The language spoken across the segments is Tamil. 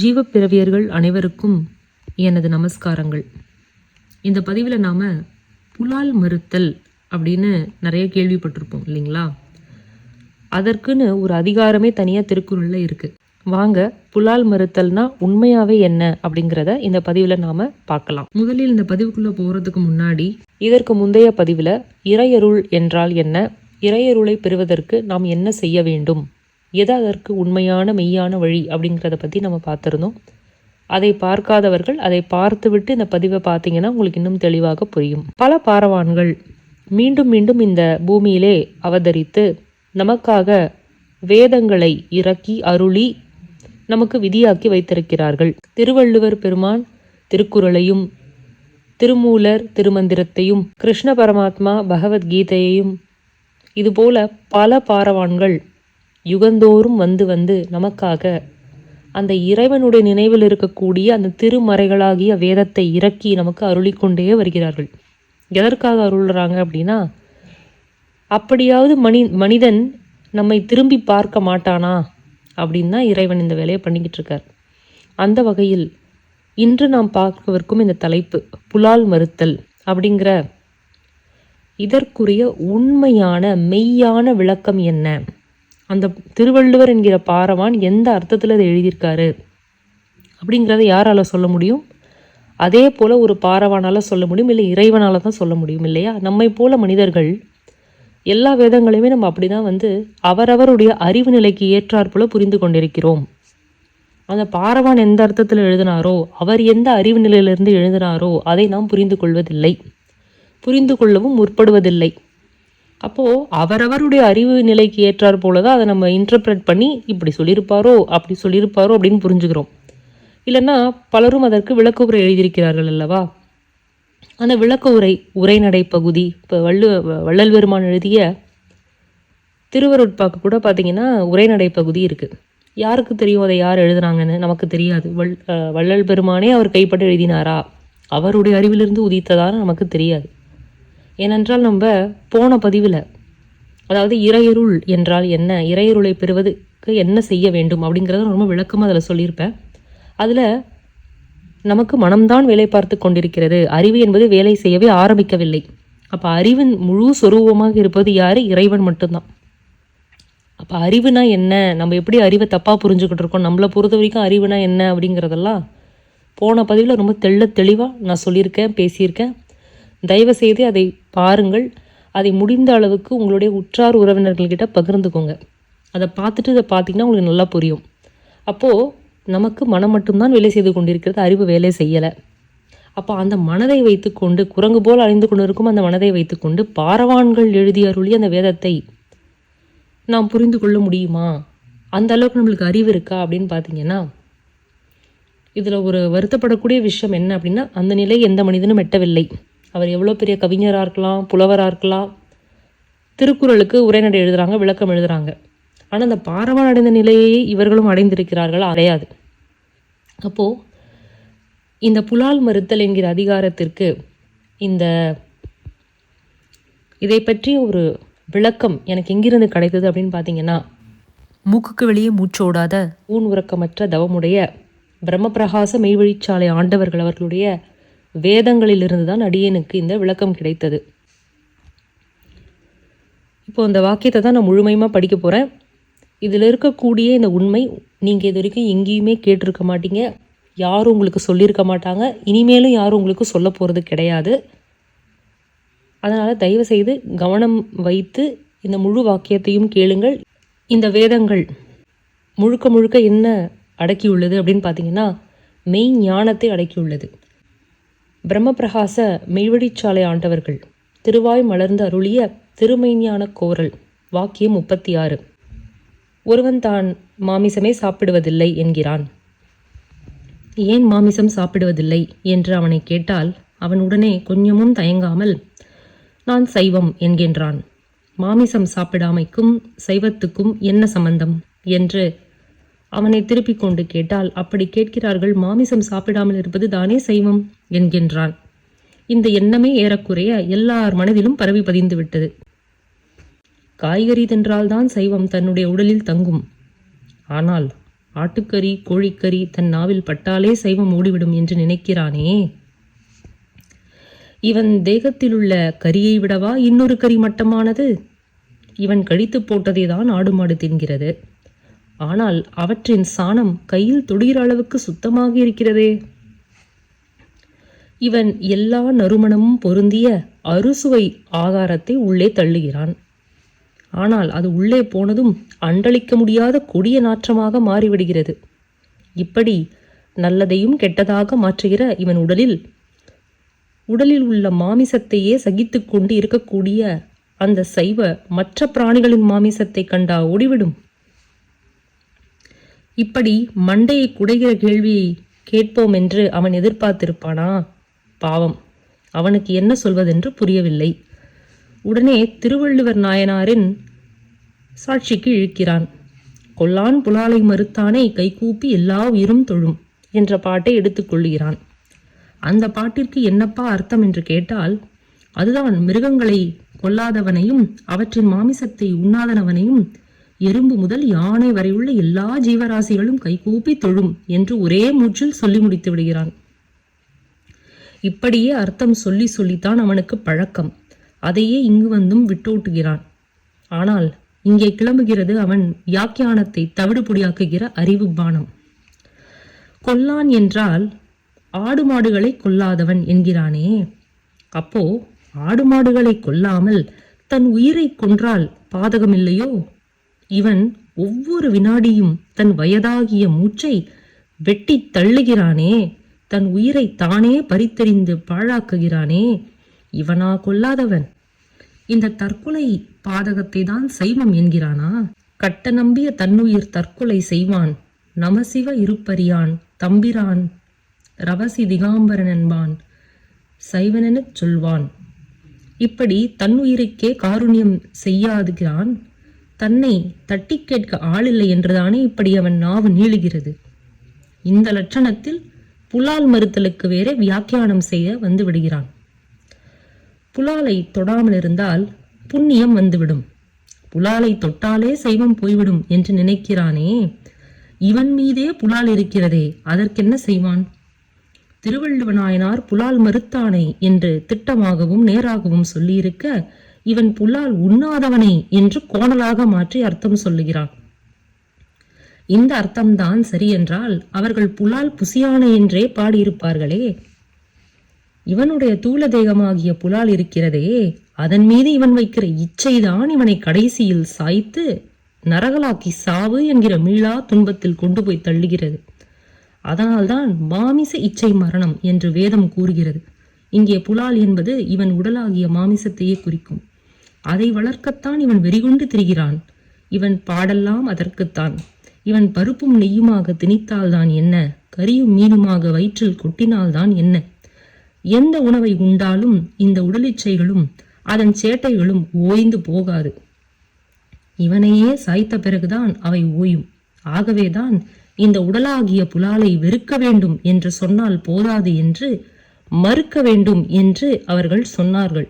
ஜீவப்பிறவியர்கள் அனைவருக்கும் எனது நமஸ்காரங்கள். இந்த பதிவில் நாம் புலால் மறுத்தல் அப்படின்னு நிறைய கேள்விப்பட்டிருப்போம் இல்லைங்களா? அதற்குன்னு ஒரு அதிகாரமே தனியாக திருக்குறளில் இருக்குது வாங்க புலால் மறுத்தல்னா உண்மையாவே என்ன அப்படிங்கிறத இந்த பதிவில் நாம் பார்க்கலாம். முதலில் இந்த பதிவுக்குள்ளே போகிறதுக்கு முன்னாடி இதற்கு முந்தைய பதிவில் இறையருள் என்றால் என்ன? இறையருளை பெறுவதற்கு நாம் என்ன செய்ய வேண்டும்? எது அதற்கு உண்மையான மெய்யான வழி அப்படிங்கிறத பற்றி நம்ம பார்த்துருந்தோம். அதை பார்க்காதவர்கள் அதை பார்த்துவிட்டு இந்த பதிவை பார்த்தீங்கன்னா உங்களுக்கு இன்னும் தெளிவாக புரியும். பல பாரவான்கள் மீண்டும் மீண்டும் இந்த பூமியிலே அவதரித்து நமக்காக வேதங்களை இறக்கி அருளி நமக்கு விதியாக்கி வைத்திருக்கிறார்கள். திருவள்ளுவர் பெருமான் திருக்குறளையும் திருமூலர் திருமந்திரத்தையும் கிருஷ்ண பரமாத்மா பகவத்கீதையையும் இதுபோல பல பாரவான்கள் யுகந்தோறும் வந்து வந்து நமக்காக அந்த இறைவனுடைய நினைவில் இருக்கக்கூடிய அந்த திருமறைகளாகிய வேதத்தை இறக்கி நமக்கு அருளிக்கொண்டே வருகிறார்கள். எதற்காக அருள்றாங்க அப்படின்னா அப்படியாவது மனி மனிதன் நம்மை திரும்பி பார்க்க மாட்டானா அப்படின்னு தான் இறைவன் இந்த வேலையை பண்ணிக்கிட்டு இருக்கார். அந்த வகையில் இன்று நாம் பார்க்கவிருக்கும் இந்த தலைப்பு புலால் மறுத்தல் அப்படிங்கிற இதற்குரிய உண்மையான மெய்யான விளக்கம் என்ன? அந்த திருவள்ளுவர் என்கிற பாரவான் எந்த அர்த்தத்தில் அதை எழுதியிருக்காரு? அப்படிங்கிறத யாரால் சொல்ல முடியும்? அதே போல் ஒரு பாரவானால் சொல்ல முடியும் இல்லை இறைவனால் தான் சொல்ல முடியும் இல்லையா? நம்மை போல மனிதர்கள் எல்லா வேதங்களையுமே நம்ம அப்படி தான் வந்து அவரவருடைய அறிவு நிலைக்கு ஏற்றாற்போல் புரிந்து கொண்டிருக்கிறோம். அந்த பாரவான் எந்த அர்த்தத்தில் எழுதினாரோ அவர் எந்த அறிவு நிலையிலிருந்து எழுதினாரோ அதை நாம் புரிந்து கொள்வதில்லை. புரிந்து கொள்ளவும் முற்படுவதில்லை. அப்போது அவரவருடைய அறிவு நிலைக்கு ஏற்றார் போல தான் அதை நம்ம இன்டர்பிரட் பண்ணி இப்படி சொல்லியிருப்பாரோ அப்படி சொல்லியிருப்பாரோ அப்படின்னு புரிஞ்சுக்கிறோம். இல்லைன்னா பலரும் அதற்கு விளக்க உரை எழுதியிருக்கிறார்கள் அல்லவா? அந்த விளக்க உரை உரைநடை பகுதி இப்போ வள்ளு வள்ளல் பெருமான் எழுதிய திருவருட்பாக்கு கூட பார்த்தீங்கன்னா உரைநடை பகுதி இருக்குது யாருக்கு தெரியும் அதை யார் எழுதுனாங்கன்னு நமக்கு தெரியாது. வள் வள்ளல் பெருமானே அவர் கைப்பட்டு எழுதினாரா? அவருடைய அறிவிலிருந்து உதித்ததான்னு நமக்கு தெரியாது. ஏனென்றால் நம்ம போன பதிவில் அதாவது இறையருள் என்றால் என்ன இறையருளை பெறுவதுக்கு என்ன செய்ய வேண்டும் அப்படிங்கிறத ரொம்ப விளக்கமாக அதில் சொல்லியிருப்பேன். அதில் நமக்கு மனம்தான் வேலை பார்த்து கொண்டிருக்கிறது. அறிவு என்பது வேலை செய்யவே ஆரம்பிக்கவில்லை. அப்போ அறிவின் முழு சொரூபமாக இருப்பது யார்? இறைவன் மட்டும்தான். அப்போ அறிவுனா என்ன? நம்ம எப்படி அறிவை தப்பாக புரிஞ்சுக்கிட்டு இருக்கோம்? நம்மளை பொறுத்த வரைக்கும் அறிவுனா என்ன அப்படிங்கிறதெல்லாம் போன பதிவில் ரொம்ப தெள்ள தெளிவாக நான் சொல்லியிருக்கேன் பேசியிருக்கேன். தயவு செய்து அதை பாருங்கள். அதை முடிந்த அளவுக்கு உங்களுடைய உற்றார் உறவினர்கள்கிட்ட பகிர்ந்துக்கோங்க. அதை பார்த்துட்டு இதை பார்த்தீங்கன்னா உங்களுக்கு நல்லா புரியும். அப்போது நமக்கு மனம் மட்டும்தான் வேலை செய்து கொண்டிருக்கிறது அறிவு வேலை செய்யலை. அப்போ அந்த மனதை வைத்துக்கொண்டு குரங்கு போல் அழிந்து கொண்டிருக்கும் அந்த மனதை வைத்துக்கொண்டு பாரவான்கள் எழுதி அருளி அந்த வேதத்தை நாம் புரிந்து கொள்ள முடியுமா? அந்த அளவுக்கு நம்மளுக்கு அறிவு இருக்கா அப்படின்னு பார்த்தீங்கன்னா இதில் ஒரு வருத்தப்படக்கூடிய விஷயம் என்ன அப்படின்னா அந்த நிலை எந்த மனிதனும் எட்டவில்லை. அவர் எவ்வளோ பெரிய கவிஞராக இருக்கலாம் புலவராக இருக்கலாம். திருக்குறளுக்கு உரைநடை எழுதுகிறாங்க விளக்கம் எழுதுகிறாங்க ஆனால் அந்த பாரவான் அடைந்த நிலையை இவர்களும் அடைந்திருக்கிறார்கள் அடையாது. அப்போது இந்த புலால் மறுத்தல் என்கிற அதிகாரத்திற்கு இந்த இதை பற்றி ஒரு விளக்கம் எனக்கு எங்கிருந்து கிடைத்தது அப்படின்னு பார்த்தீங்கன்னா மூக்குக்கு வெளியே மூச்சோடாத ஊன் உறக்கமற்ற தவமுடைய பிரம்மபிரகாச மெய்வழிச்சாலை ஆண்டவர்கள் அவர்களுடைய வேதங்களிலிருந்து தான் அடியனுக்கு இந்த விளக்கம் கிடைத்தது. இப்போ இந்த வாக்கியத்தை தான் நான் முழுமையுமாக படிக்க போகிறேன் இதில் இருக்கக்கூடிய இந்த உண்மை நீங்கள் இது வரைக்கும் எங்கேயுமே கேட்டிருக்க மாட்டீங்க. யாரும் உங்களுக்கு சொல்லியிருக்க மாட்டாங்க. இனிமேலும் யாரும் உங்களுக்கு சொல்ல போகிறது கிடையாது. அதனால் தயவு செய்து கவனம் வைத்து இந்த முழு வாக்கியத்தையும் கேளுங்கள். இந்த வேதங்கள் முழுக்க முழுக்க என்ன அடக்கியுள்ளது அப்படின்னு பார்த்தீங்கன்னா மெய் ஞானத்தை அடக்கியுள்ளது. பிரம்மபிரகாச மெய்வழிச்சாலை ஆண்டவர்கள். திருவாய் மலர்ந்து அருளிய திருமைஞான கோரல் வாக்கியம் முப்பத்தி ஆறு ஒருவன் தான் மாமிசமே சாப்பிடுவதில்லை என்கிறான். ஏன் மாமிசம் சாப்பிடுவதில்லை என்று அவனை கேட்டால் அவன் உடனே கொஞ்சமும் தயங்காமல் நான் சைவம் என்கின்றான். மாமிசம் சாப்பிடாமைக்கும் சைவத்துக்கும் என்ன சம்பந்தம்? என்று அவனை திருப்பிக் கொண்டு கேட்டால் அப்படி கேட்கிறார்கள் மாமிசம் சாப்பிடாமல் இருப்பது தானே சைவம்? என்கின்றான். இந்த எண்ணமே ஏறக்குறைய எல்லார் மனதிலும் பரவி பதிந்து விட்டது. காய்கறி தின்றால்தான் சைவம் தன்னுடைய உடலில் தங்கும். ஆனால் ஆட்டுக்கறி கோழிக்கறி தன் நாவில் பட்டாலே சைவம் ஓடிவிடும் என்று நினைக்கிறானே? இவன் தேகத்திலுள்ள கரியை விடவா இன்னொரு கறி மட்டமானது? இவன் கழித்து போட்டதை தான் ஆடு மாடு தின்கிறது. ஆனால் அவற்றின் சாணம் கையில் தொடுகிற அளவுக்கு சுத்தமாக இருக்கிறதே. இவன் எல்லா நறுமணமும் பொருந்திய அறுசுவை ஆகாரத்தை உள்ளே தள்ளுகிறான். ஆனால் அது உள்ளே போனதும் அண்டளிக்க முடியாத கொடிய நாற்றமாக மாறிவிடுகிறது. இப்படி நல்லதையும் கெட்டதாக மாற்றுகிற இவன் உடலில் உடலில் உள்ள மாமிசத்தையே சகித்து கொண்டு இருக்கக்கூடிய அந்த சைவ மற்ற பிராணிகளின் மாமிசத்தை கண்டா ஓடிவிடும். இப்படி மண்டையை குடைகிற கேள்வியை கேட்போம் என்று அவன் எதிர்பார்த்திருப்பானா? பாவம். அவனுக்கு என்ன சொல்வதென்று புரியவில்லை. உடனே திருவள்ளுவர் நாயனாரின் சாட்சிக்கு இழுக்கிறான். கொல்லான் புலாலை மறுத்தானே கைகூப்பி எல்லா உயிரும் தொழும் என்ற பாட்டை எடுத்துக்கொள்கிறான் அந்த பாட்டிற்கு என்னப்பா அர்த்தம் என்று கேட்டால் அதுதான் மிருகங்களை கொல்லாதவனையும் அவற்றின் மாமிசத்தை உண்ணாதனவனையும் எறும்பு முதல் யானை வரை உள்ள எல்லா ஜீவராசிகளும் கைகூப்பி தொழும் என்று ஒரே மூச்சில் சொல்லி முடித்து விடுகிறான். இப்படியே அர்த்தம் சொல்லி சொல்லித்தான் அவனுக்கு பழக்கம். அதையே இங்கு வந்தும் விட்டோட்டுகிறான். ஆனால் இங்கே கிளம்புகிறது அவன் வியாக்கியானத்தை தவிடுபொடியாக்குகிற அறிவு பானம். கொல்லான் என்றால் ஆடு மாடுகளை கொல்லாதவன் என்கிறானே. அப்போ ஆடு மாடுகளை கொல்லாமல் தன் உயிரை கொன்றால் பாதகமில்லையோ? இவன் ஒவ்வொரு வினாடியும் தன் வயதாகிய மூச்சை வெட்டி தள்ளுகிறானே தன் உயிரை தானே பறித்தெறிந்து பாழாக்குகிறானே இவனா கொல்லாதவன். இந்த தற்கொலை பாதகத்தை தான் சைவம் என்கிறானா? கட்ட நம்பிய தன்னுயிர் தற்கொலை செய்வான் நமசிவ இருப்பறியான் தம்பிரான் ரவசி திகாம்பரன் என்பான் சைவனெனச் சொல்வான். இப்படி தன்னுயிருக்கே காருண்யம் செய்யாதுகிறான் தன்னை தட்டி கேட்க ஆளில்லை என்றுதானே இப்படி அவன் நாவு நீளுகிறது? இந்த லட்சணத்தில் புலால் மறுத்தலுக்கு வேற வியாக்கியானம் செய்ய வந்து விடுகிறான். புலாலை தொடாமல் இருந்தால் புண்ணியம் வந்துவிடும். புலாலை தொட்டாலே சைவம் போய்விடும் என்று நினைக்கிறானே இவன் மீதே புலால் இருக்கிறதே அதற்கென்ன செய்வான்? திருவள்ளுவ நாயனார் புலால் மறுத்தானை என்று திட்டமாகவும் நேராகவும் சொல்லியிருக்க இவன் புலால் உண்ணாதவனை என்று கோணலாக மாற்றி அர்த்தம் சொல்லுகிறான். இந்த அர்த்தம்தான் சரி என்றால் அவர்கள் புலால் புசியான என்றே பாடியிருப்பார்களே. இவனுடைய தூள தேகமாகிய புலால் இருக்கிறதே அதன் மீது இவன் வைக்கிற இச்சைதான் இவனை கடைசியில் சாய்த்து நரகலாக்கி சாவு என்கிற மீளா துன்பத்தில் கொண்டு போய் தள்ளுகிறது. அதனால்தான் மாமிச இச்சை மரணம் என்று வேதம் கூறுகிறது. இங்கே புலால் என்பது இவன் உடலாகிய மாமிசத்தையே குறிக்கும். அதை வளர்க்கத்தான் இவன் வெறிகொண்டு திரிகிறான். இவன் பாடெல்லாம் அதற்குத்தான். இவன் பருப்பும் நெய்யுமாக திணித்தால்தான் என்ன? கரியும் மீனுமாக வயிற்றில் கொட்டினால்தான் என்ன? எந்த உணவை உண்டாலும் இந்த உடலிச்சைகளும் அதன் சேட்டைகளும் ஓய்ந்து போகாது. இவனையே சாய்த்த பிறகுதான் அவை ஓயும். ஆகவேதான் இந்த உடலாகிய புலாலை வெறுக்க வேண்டும் என்று சொன்னால் போதாது என்று மறுக்க வேண்டும் என்று அவர்கள் சொன்னார்கள்.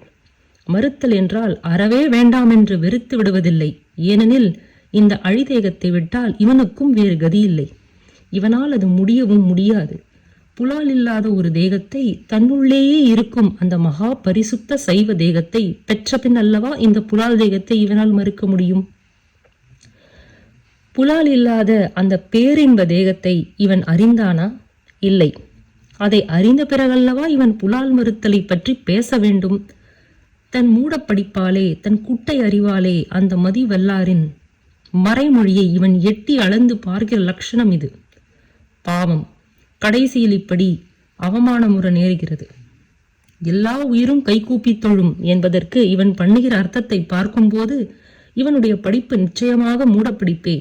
மறுத்தல் என்றால் அறவே வேண்டாம் என்று வெறுத்து விடுவதில்லை. ஏனெனில் இந்த அழிதேகத்தை விட்டால் இவனுக்கும் வேறு கதியில்லை. இவனால் அது முடியவும் முடியாது. புலால் இல்லாத ஒரு தேகத்தை தன்னுள்ளேயே இருக்கும் அந்த மகா பரிசுத்த சைவ தேகத்தை பெற்ற பின் அல்லவா இந்த புலால் தேகத்தை இவனால் மறுக்க முடியும்? புலால் இல்லாத அந்த பேரின்ப தேகத்தை இவன் அறிந்தானா? இல்லை. அதை அறிந்த பிறகல்லவா இவன் புலால் மறுத்தலை பற்றி பேச வேண்டும்? தன் மூடப்படிப்பாலே தன் குட்டை அறிவாலே அந்த மதி வல்லாரின் மறைமொழியை இவன் எட்டி அளந்து பார்க்கிற லட்சணம் இது. பாவம். கடைசியில் இப்படி அவமானமுற நேருகிறது. எல்லா உயிரும் கைகூப்பி தொழும் என்பதற்கு இவன் பண்ணுகிற அர்த்தத்தை பார்க்கும்போது இவனுடைய படிப்பு நிச்சயமாக மூடப்பிடிப்பே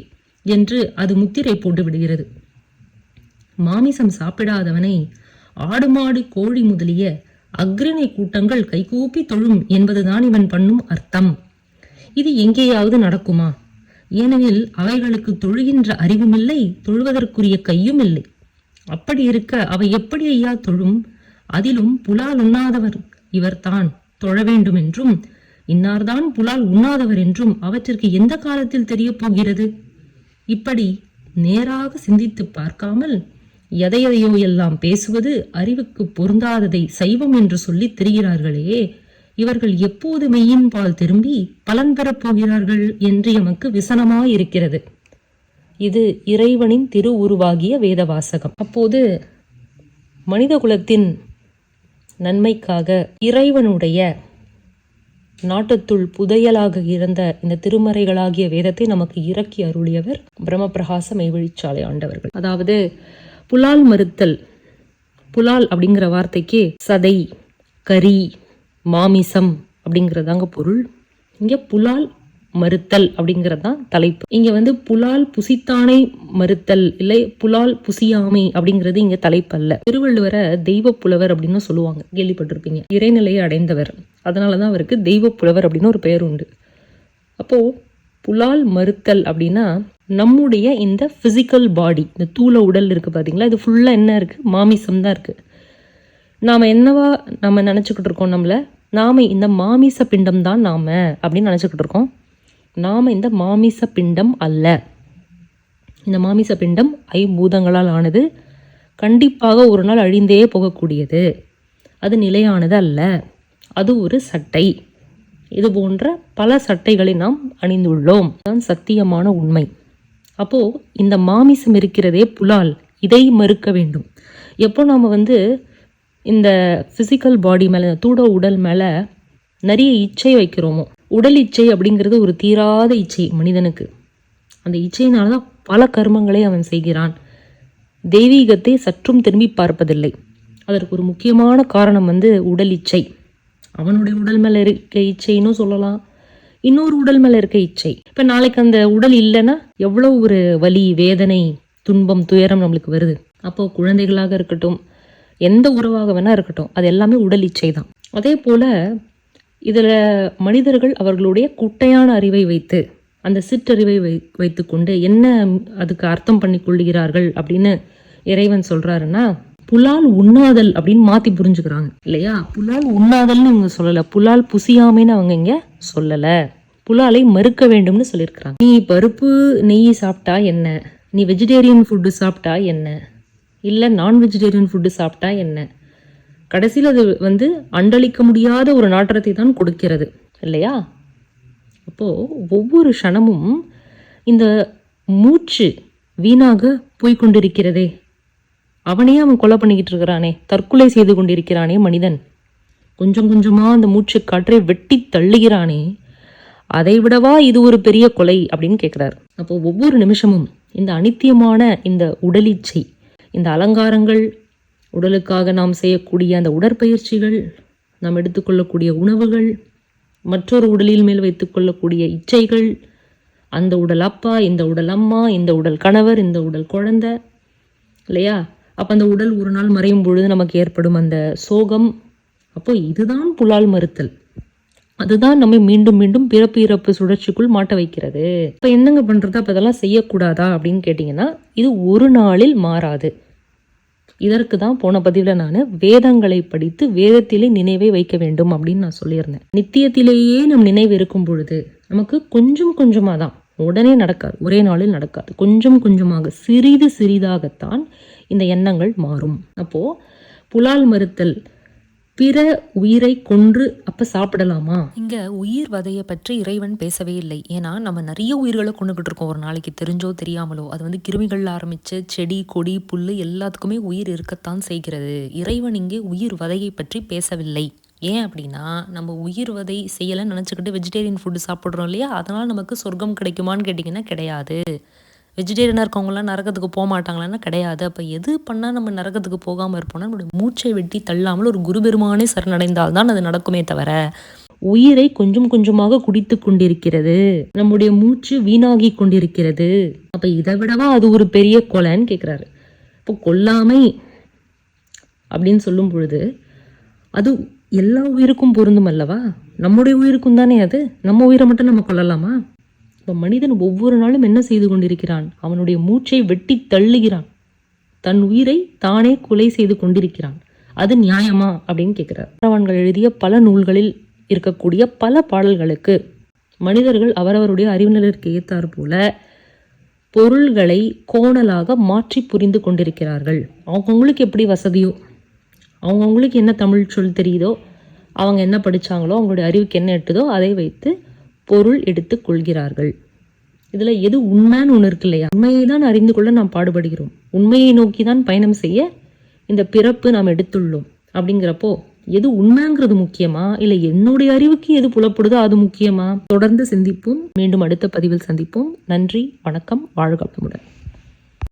என்று அது முத்திரை போட்டு விடுகிறது. மாமிசம் சாப்பிடாதவனை ஆடு மாடு கோழி முதலிய அக்ரிணை கூட்டங்கள் கைகூப்பி தொழும் என்பதுதான் இவன் பண்ணும் அர்த்தம். இது எங்கேயாவது நடக்குமா? ஏனெனில் அவைகளுக்கு தொழுகின்ற அறிவுமில்லை தொழுவதற்குரிய கையும் இல்லை. அப்படி இருக்க அவை எப்படி ஐயா தொழும்? அதிலும் புலால் உண்ணாதவர் இவர்தான் தொழ வேண்டும் என்றும் இன்னார்தான் புலால் உண்ணாதவர் என்றும் அவற்றிற்கு எந்த காலத்தில் தெரிய போகிறது? இப்படி நேராக சிந்தித்து பார்க்காமல் எதையதையோ எல்லாம் பேசுவது அறிவுக்கு பொருந்தாததை சைவம் என்று சொல்லி திரிகிறார்களே இவர்கள் எப்போது மெய்யின் பால் திரும்பி பலன் பெறப் போகிறார்கள் என்று எமக்கு விசனமாயிருக்கிறது. இது இறைவனின் திரு உருவாகிய வேத வாசகம் அப்போது மனித குலத்தின் நன்மைக்காக இறைவனுடைய நாட்டத்துள் புதையலாக இருந்த இந்த திருமறைகளாகிய வேதத்தை நமக்கு இறக்கி அருளியவர் பிரம்மபிரகாச மெய்வழிச்சாலை ஆண்டவர்கள். அதாவது புலால் மறுத்தல். புலால் அப்படிங்கிற வார்த்தைக்கு சதை கறி மாமிசம் அப்படிங்கிறதாங்க பொருள். இங்கே புலால் மறுத்தல் அப்படிங்கிறது தான் தலைப்பு. இங்கே வந்து புலால் புசித்தானை மறுத்தல் இல்லை புலால் புசியாமை அப்படிங்கிறது இங்கே தலைப்பு அல்ல திருவள்ளுவரை தெய்வ புலவர் அப்படின்னு சொல்லுவாங்க. கேள்விப்பட்டிருப்பீங்க. இறைநிலையை அடைந்தவர். அதனாலதான் அவருக்கு தெய்வ புலவர் அப்படின்னு ஒரு பெயர் உண்டு. அப்போது புலால் மறுத்தல் அப்படின்னா நம்முடைய இந்த ஃபிசிக்கல் பாடி இந்த தூள உடல் இருக்குது பார்த்தீங்களா இது ஃபுல்லாக என்ன இருக்குது மாமிசம் தான் இருக்குது நாம் என்னவா நம்ம நினச்சிக்கிட்டு இருக்கோம் நம்மள? நாம் இந்த மாமிச பிண்டம் தான் நாம் அப்படின்னு நினச்சிக்கிட்டு இருக்கோம். நாம் இந்த மாமிச பிண்டம் அல்ல. இந்த மாமிச பிண்டம் ஐம்பூதங்களால் ஆனது கண்டிப்பாக ஒரு நாள் அழிந்தே போகக்கூடியது. அது நிலையானது அல்ல. அது ஒரு சட்டை. இது போன்ற பல சட்டைகளை நாம் அணிந்துள்ளோம். தான் சத்தியமான உண்மை. அப்போ இந்த மாமிசம் இருக்கிறதே புலால். இதை மறுக்க வேண்டும். எப்போ நாம் வந்து இந்த ஃபிசிக்கல் பாடி மேலே தூட உடல் மேலே நிறைய இச்சை வைக்கிறோமோ? உடல் இச்சை அப்படிங்கிறது ஒரு தீராத இச்சை மனிதனுக்கு. அந்த இச்சையினால தான் பல கர்மங்களை அவன் செய்கிறான். தெய்வீகத்தை சற்றும் திரும்பி பார்ப்பதில்லை. அதற்கு ஒரு முக்கியமான காரணம் வந்து உடல் இச்சை. அவனுடைய உடல் மேலே இருக்க இச்சைன்னு சொல்லலாம். இன்னொரு உடல் மேலே இருக்க இச்சை. இப்போ நாளைக்கு அந்த உடல் இல்லைன்னா எவ்வளோ ஒரு வலி வேதனை துன்பம் துயரம் நம்மளுக்கு வருது. அப்போ குழந்தைகளாக இருக்கட்டும் எந்த உறவாக வேணா இருக்கட்டும் அது எல்லாமே உடல் இச்சை தான் அதே போல இதில் மனிதர்கள் அவர்களுடைய குட்டையான அறிவை வைத்து அந்த சிற்றறிவை வை வைத்துக்கொண்டு என்ன அதுக்கு அர்த்தம் பண்ணி கொள்கிறார்கள் அப்படின்னு இறைவன் சொல்றாருன்னா புலால் உண்ணாதல் அப்படின்னு மாத்தி புரிஞ்சுக்கிறாங்க. இல்லையா? புலால் உண்ணாதல்னு இவங்க சொல்லல. புலால் புசியாமைன்னு அவங்க இங்க சொல்லல. புலாலை மறுக்க வேண்டும்னு சொல்லியிருக்கிறாங்க. நீ பருப்பு நெய் சாப்பிட்டா என்ன? நீ வெஜிடேரியன் ஃபுட்டு சாப்பிட்டா என்ன? இல்லை நான் வெஜிடேரியன் ஃபுட்டு சாப்பிட்டா என்ன? கடைசியில் அது வந்து அண்டளிக்க முடியாத ஒரு நாற்றத்தை தான் கொடுக்கிறது. இல்லையா? அப்போது ஒவ்வொரு க்ஷணமும் இந்த மூச்சு வீணாக போய்கொண்டிருக்கிறதே அவனையே அவன் கொலை பண்ணிக்கிட்டு இருக்கிறானே தற்கொலை செய்து கொண்டிருக்கிறானே மனிதன். கொஞ்சம் கொஞ்சமாக அந்த மூச்சு காற்றை வெட்டி தள்ளுகிறானே அதை விடவா இது ஒரு பெரிய கொலை? அப்படின்னு கேட்குறாரு அப்போ ஒவ்வொரு நிமிஷமும் இந்த அனித்தியமான இந்த உடலிச்சை இந்த அலங்காரங்கள் உடலுக்காக நாம் செய்யக்கூடிய அந்த உடற்பயிற்சிகள் நாம் எடுத்துக்கொள்ளக்கூடிய உணவுகள் மற்றொரு உடலில் மேல் வைத்துக்கொள்ளக்கூடிய இச்சைகள் அந்த உடல் அப்பா இந்த உடல் அம்மா இந்த உடல் கணவர் இந்த உடல் குழந்தை இல்லையா? அப்போ அந்த உடல் ஒரு நாள் மறையும் பொழுது நமக்கு ஏற்படும் அந்த சோகம். அப்போ இதுதான் புலால் மறுத்தல். அதுதான் நம்மை மீண்டும் மீண்டும் பிறப்பு இறப்பு சுழற்சிக்குள் மாட்ட வைக்கிறது. இப்போ என்னங்க பண்ணுறது அப்போ இதெல்லாம் செய்யக்கூடாதா அப்படின்னு கேட்டிங்கன்னா இது ஒரு நாளில் மாறாது. இதற்கு தான் போன பதிவில் நான் வேதங்களை படித்து வேதத்திலே நினைவை வைக்க வேண்டும் அப்படின்னு நான் சொல்லியிருந்தேன். நித்தியத்திலேயே நம் நினைவு இருக்கும் பொழுது நமக்கு கொஞ்சம் கொஞ்சமாக தான் உடனே நடக்காது ஒரே நாளில் நடக்காது கொஞ்சம் கொஞ்சமாக சிறிது சிறிதாகத்தான் இந்த எண்ணங்கள் மாறும். அப்போது புலால் மறுத்தல் பிற உயிரை கொன்று அப்ப சாப்பிடலாமா? இங்க உயிர் வதையை பற்றி இறைவன் பேசவே இல்லை. ஏன்னா நம்ம நிறைய உயிர்களை கொண்டுகிட்டு இருக்கோம். ஒரு நாளைக்கு தெரிஞ்சோ தெரியாமலோ. அது வந்து கிருமிகள் ஆரம்பிச்சு செடி கொடி புல் எல்லாத்துக்குமே உயிர் இருக்கத்தான் செய்கிறது. இறைவன் இங்கே உயிர் வதையை பற்றி பேசவில்லை. ஏன் அப்படின்னா நம்ம உயிர் வதை செய்யலைன்னு நினச்சிக்கிட்டு வெஜிடேரியன் ஃபுட்டு சாப்பிட்றோம் இல்லையா? அதனால் நமக்கு சொர்க்கம் கிடைக்குமான்னு கேட்டிங்கன்னா கிடையாது. வெஜிடேரியனாக இருக்கவங்களாம் நரகத்துக்கு போக மாட்டாங்களான்னா கிடையாது. அப்போ எது பண்ணால் நம்ம நரகத்துக்கு போகாமல் இருப்போம்னா நம்மளுடைய மூச்சை வெட்டி தள்ளாமல் ஒரு குருபெருமானே சரணடைந்தால் தான் அது நடக்குமே தவிர உயிரை கொஞ்சம் கொஞ்சமாக குடித்து கொண்டிருக்கிறது. நம்முடைய மூச்சு வீணாகி கொண்டிருக்கிறது. அப்போ இதை விடவா அது ஒரு பெரிய கொலைன்னு கேட்குறாரு இப்போ கொல்லாமை அப்படின்னு சொல்லும் பொழுது அது எல்லா உயிருக்கும் பொருந்தும் அல்லவா? நம்முடைய உயிருக்கும் தானே அது? நம்ம உயிரை மட்டும் நம்ம கொல்லலாமா? இப்போ மனிதன் ஒவ்வொரு நாளும் என்ன செய்து கொண்டிருக்கிறான்? அவனுடைய மூச்சை வெட்டி தள்ளுகிறான். தன் உயிரை தானே கொலை செய்து கொண்டிருக்கிறான். அது நியாயமா? அப்படின்னு கேட்கிறார் அவன்கள் எழுதிய பல நூல்களில் இருக்கக்கூடிய பல பாடல்களுக்கு மனிதர்கள் அவரவருடைய அறிவினருக்கு ஏற்றாறு போல பொருள்களை கோணலாக மாற்றி புரிந்து கொண்டிருக்கிறார்கள். அவங்கவுங்களுக்கு எப்படி வசதியோ? அவங்கவுங்களுக்கு என்ன தமிழ் சொல் தெரியுதோ? அவங்க என்ன படிச்சாங்களோ? அவங்களுடைய அறிவுக்கு என்ன எட்டுதோ? அதை வைத்து பொருள் எடுத்து கொள்கிறார்கள். இதில் எது உண்மைன்னு ஒன்று இருக்கு இல்லையா? உண்மையை தான் அறிந்து கொள்ள நாம் பாடுபடுகிறோம். உண்மையை நோக்கி தான் பயணம் செய்ய இந்த பிறப்பு நாம் எடுத்துள்ளோம். அப்படிங்கிறப்போ எது உண்மைங்கிறது முக்கியமா? இல்லை என்னுடைய அறிவுக்கு எது புலப்படுதோ அது முக்கியமா? தொடர்ந்து சிந்திப்போம். மீண்டும் அடுத்த பதிவில் சந்திப்போம். நன்றி வணக்கம் வாழ்க வளமுடன்.